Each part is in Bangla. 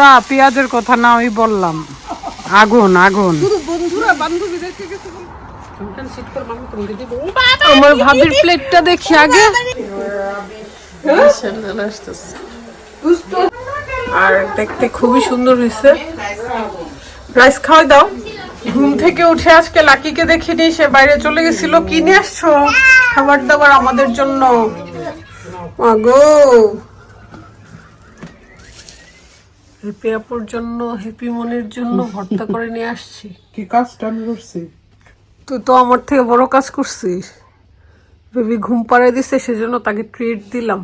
বন্ধুরা পেঁয়াজের কথা না আমি বললাম। আগুন আগুন। আমার ভাবির প্লেটটা দেখি আগে। আর দেখতে খুবই সুন্দর হয়েছে। রাইস খাওয়াই দাও। ঘুম থেকে উঠে আজকে লাকিকে দেখিনি সে বাইরে চলে গেছিল। কিনে আসছো? খাবার দাবার আমাদের জন্য। মাগো হ্যাপি আপুর জন্য হ্যাপি মনের জন্য ভর্তা করে নিয়ে আসছি। কি কাজটা আমি করছি? তুই তো আমার থেকে বড় কাজ করছিস। বেবি ঘুম পাড়াই দিছে সেজন্য তাকে ট্রিট দিলাম।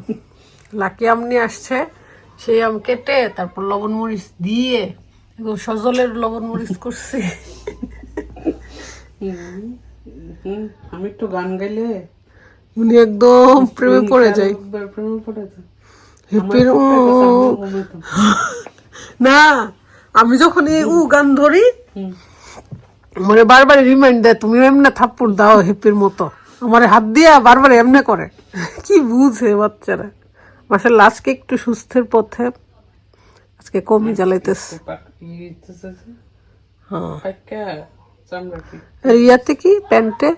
লাকি আম নিয়ে আসছে সেই আম কেটে তারপর লবণ মরিচ দিয়ে একদম সজলের লবণ মরিচ করছি। আমি একটু গান গাইলে উনি একদম প্রেমে পড়ে যায়। প্রেমে পড়ে যায়? ঘুমাইতাম। না আমি যখন এই উ গান ধরি মানে বারবার রিমাইন্ড দেয় তুমি এমনি থাপ্পড় দাও হিপির মতো। আমার হাত দিয়া বারবার এমনি করে। কি বুঝে বাচ্চারা। মাসাল্লাহ আজকে একটু সুস্থের পথে আজকে কমই জ্বালাইতেছে। হ্যাঁ। পাইকা, কি? প্যান্টে?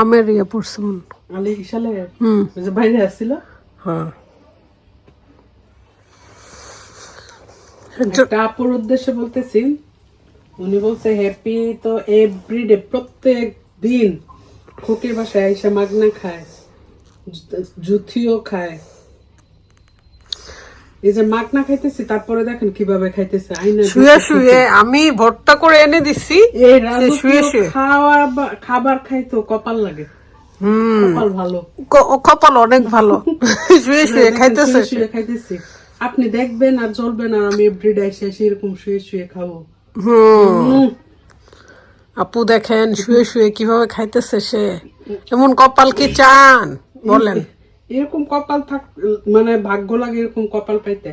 আমের ইয়া পড়ছে মন হুম। বাইরে আসছিল? হ্যাঁ। আপুর উদ্দেশ্যে বলতেছি উনি বলছে হ্যাপি তো এভরিডে প্রত্যেক দিন খোকের বাসায় আইসা মাগনা খায় জুথিও খায়। এই যে মাগনা খাইতেছি তারপরে দেখেন কীভাবে খাইতেছে আইনা শুয়ে শুয়ে। আমি ভর্তা করে এনে দিছি এই শুয়ে শুয়ে। খাওয়া খাবার খাইতো কপাল লাগে। হুম। কপাল ভালো। কপাল অনেক ভালো। শুয়ে শুয়ে খাইতেছে শুয়ে খাইতেছি। আপনি দেখবেন আর জ্বলবেন আর আমি এভরিডে এসে এরকম শুয়ে শুয়ে খাব। হুম। আপু দেখেন শুয়ে শুয়ে কীভাবে খাইতেছে সে? এমন কপাল কি চান? বলেন। এরকম কপাল থাক মানে ভাগ্য লাগে এরকম কপাল পাইতে।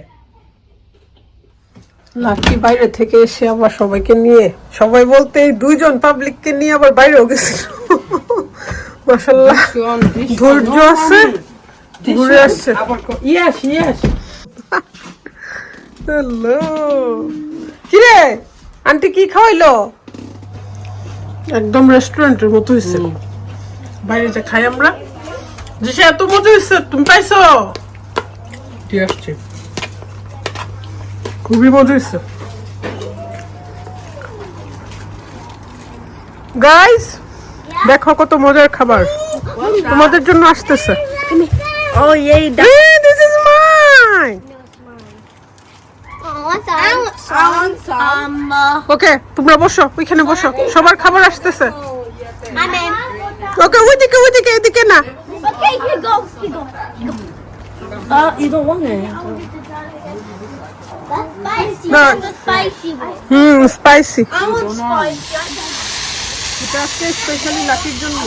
লাকি বাইরে থেকে এসে আবার সবাইকে নিয়ে সবাই বলতে দুইজন পাবলিককে নিয়ে আবার বাইরেও গেছিল মাসাল্লাহ ধৈর্য আছে? ঘুরে আসছে ইয়াস ইয়াস হ্যালো। কিরে আন্টি কি খাওয়াইলো? একদম রেস্টুরেন্টের মতো হয়েছে বাইরে যে খাই আমরা। যে সে এত মজা হয়েছে তুমি পাইছো? আসছে। খুবই মজা হয়েছে গাইস দেখো কত মজার খাবার। তোমাদের জন্য আসতেছে। Oh, yay. ওকে um, uh, তোমরা বসো ওইখানে বসো। সবার খাবার আসতেছে। ওকে ওইদিকে ওইদিকে এদিকে না। স্পাইসি স্পেশালি লাকির জন্য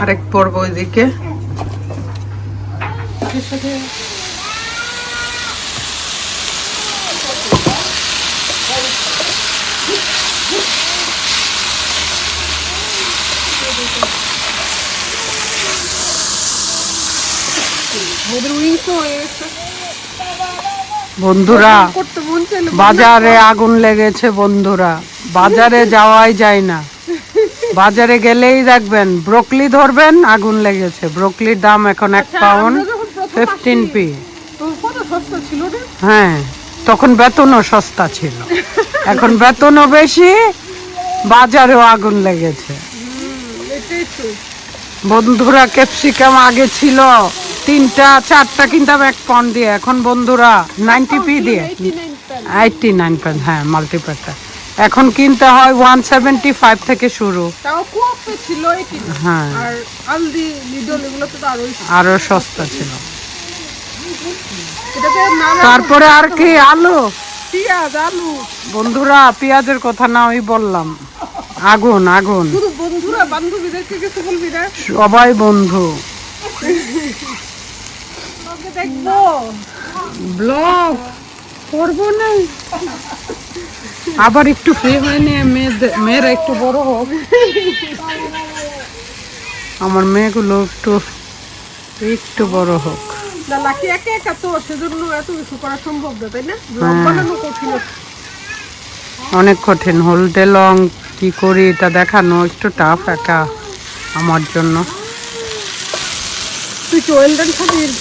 আরেক পর্ব ওইদিকে। বন্ধুরা বাজারে আগুন লেগেছে বন্ধুরা। বাজারে যাওয়াই যায় না। বাজারে গেলেই দেখবেন ব্রোকলি ধরবেন আগুন লেগেছে। ব্রোকলির দাম এখন এক পাউন্ড ফিফটিন পি। হ্যাঁ তখন বেতনও সস্তা ছিল। এখন বেতনও বেশি বাজারেও আগুন লেগেছে। বন্ধুরা ক্যাপসিকাম আগে ছিল তিনটা চারটা কিনতাম এক পাউন্ড দিয়ে। এখন বন্ধুরা নাইনটি পি দিয়ে। এইটটি নাইন পয়েন্ট হ্যাঁ মাল্টিপ্যাকটা এখন কিনতে হয় ওয়ান সেভেন্টি ফাইভ থেকে শুরু। হ্যাঁ। আর আলদি লিডল এগুলো তো আরোই আরও সস্তা ছিল। তারপরে আর কি আলু? পেঁয়াজ আলু। বন্ধুরা পেঁয়াজের কথা না আমি বললাম। আগুন আগুন। বন্ধুরা বান্ধবীদেরকে কিছু বলবি না। সবাই বন্ধু। দেখব। ব্লগ করব না। আবার একটু ফ্রি হয়ে নিয়ে মেয়েদের মেয়েরা একটু বড় হোক। আমার মেয়েগুলো একটু একটু বড় হোক। লাকি একা একা তো সেজন্য এত কিছু করা সম্ভব না তাই না? বানানো কঠিন। অনেক কঠিন। হলদে লং কি করি তা দেখানো একটু টাফ একা আমার জন্য। তুই ওয়েলডান খাবি এর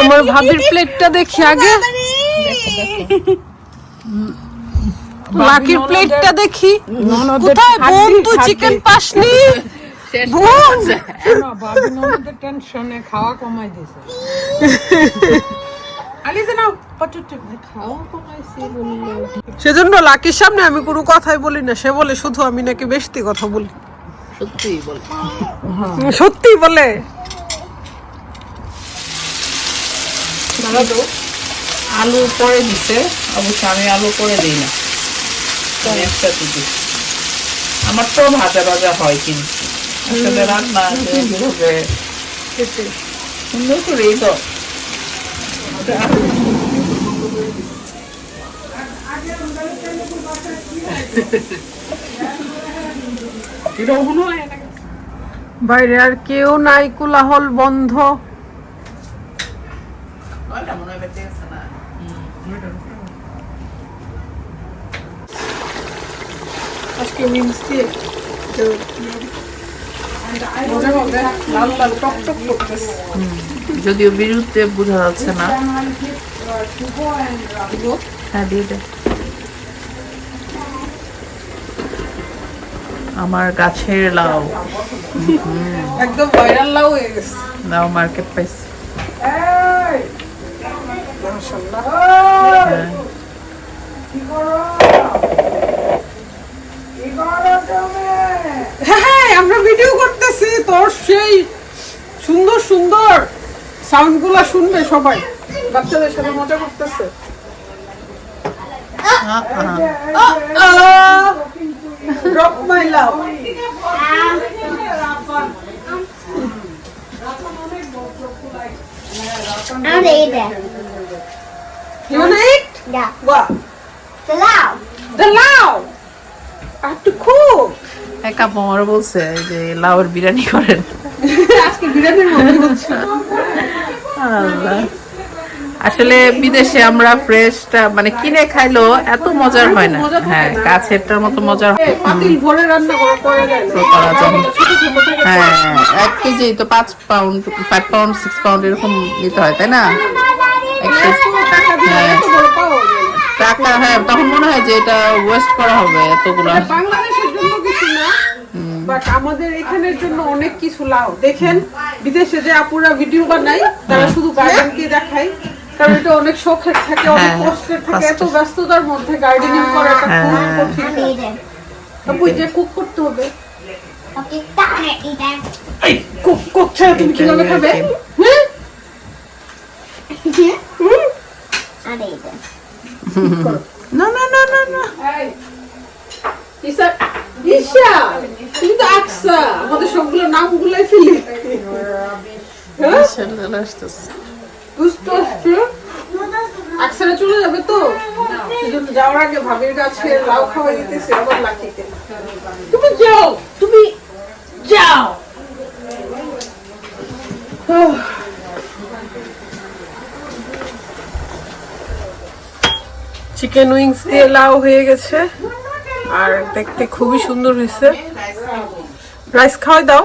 আমার ভাবির প্লেটটা দেখি আগে। লাকির প্লেটটা দেখি। কোথায় বোন? তুই চিকেন পাসনি? বোন! টেনশনে খাওয়া কমাই দিছে। সেজন্য লাকির সামনে আমি কোনো কথাই বলি না। সে বলে শুধু আমি নাকি বেশি কথা বলি। সত্যি বল। সত্যি বলে? আলু পরে দিতে অবশ্য আমি আলু করে দিই না। আমি একসাথে দিই। আমার তো ভাজা ভাজা হয় কিন্তু। আসলে রান্না যেভাবে সুন্দর করেই তো। না বাইরে আর কেউ নাই কোলাহল বন্ধ ওইটা মনে হয় বেঁচে গেছে না আজকে মিন্স দিয়ে লাল লাল টক টক করতেছে যদিও বিরুদ্ধে বোঝা যাচ্ছে না হ্যাঁ দিয়ে দে আমার গাছের লাউ একদম ভাইরাল লাউ হয়ে গেছে। লাউ মার্কেট পাইছি হ্যাঁ। হ্যাঁ আমরা ভিডিও করতেছি তোর সেই সুন্দর সুন্দর সাউন্ডগুলা শুনবে সবাই বাচ্চাদের সাথে মজা করতেছে আহ। My love I'll eat it. You wanna eat Yeah. what The loud. the লাউ To এক আপু বলছে যে বিরিয়ানি করেন আজকে বিরিয়ানির মধ্যে হচ্ছে আল্লাহ। আসলে বিদেশে আমরা ফ্রেশটা মানে কিনে খাইলো এত মজার হয় না হ্যাঁ কাছেরটার মতো মজার হয়। হ্যাঁ এক কেজি তো পাঁচ pound five pound six pound এরকম নিতে হয় তাই না এক কেজি হ্যাঁ। টাকা হ্যাঁ তখন মনে হয় যে এটা ওয়েস্ট করা হবে এতগুলো বাংলাদেশের জন্য কিছু না বাট আমাদের এখানের জন্য অনেক কিছু লাভ দেখেন বিদেশে যে আপুরা ভিডিও বানাই তারা শুধু গার্ডেনকে দেখায় কারণ এটা অনেক শখের থাকে অনেক হ্যাঁ, কষ্টের থাকে এত ব্যস্ততার মধ্যে গার্ডেনিং করাটা খুব হ্যাঁ। কঠিন. আপু কুক করতে হবে। কুক কুক ছাড়া তুমি কীভাবে খাবে? হ্যাঁ? I'll eat it. না না না না না ঈশা তুমি তো আকসা আমাদের সবগুলো নামগুলাই ফেলি হ্যাঁ? চলে আসতেছে। বুঝতে পারছ? আকসারা চলে যাবে তো? সেজন্য যাওয়ার আগে ভাবির কাছে লাউ খাওয়া দিতেছে আবার লাকিকে তুমি যাও তুমি যাও। চিকেন উইংস দিয়ে লাউ হয়ে গেছে। আর দেখতে খুবই সুন্দর হয়েছে। রাইস খাওয়াই দাও।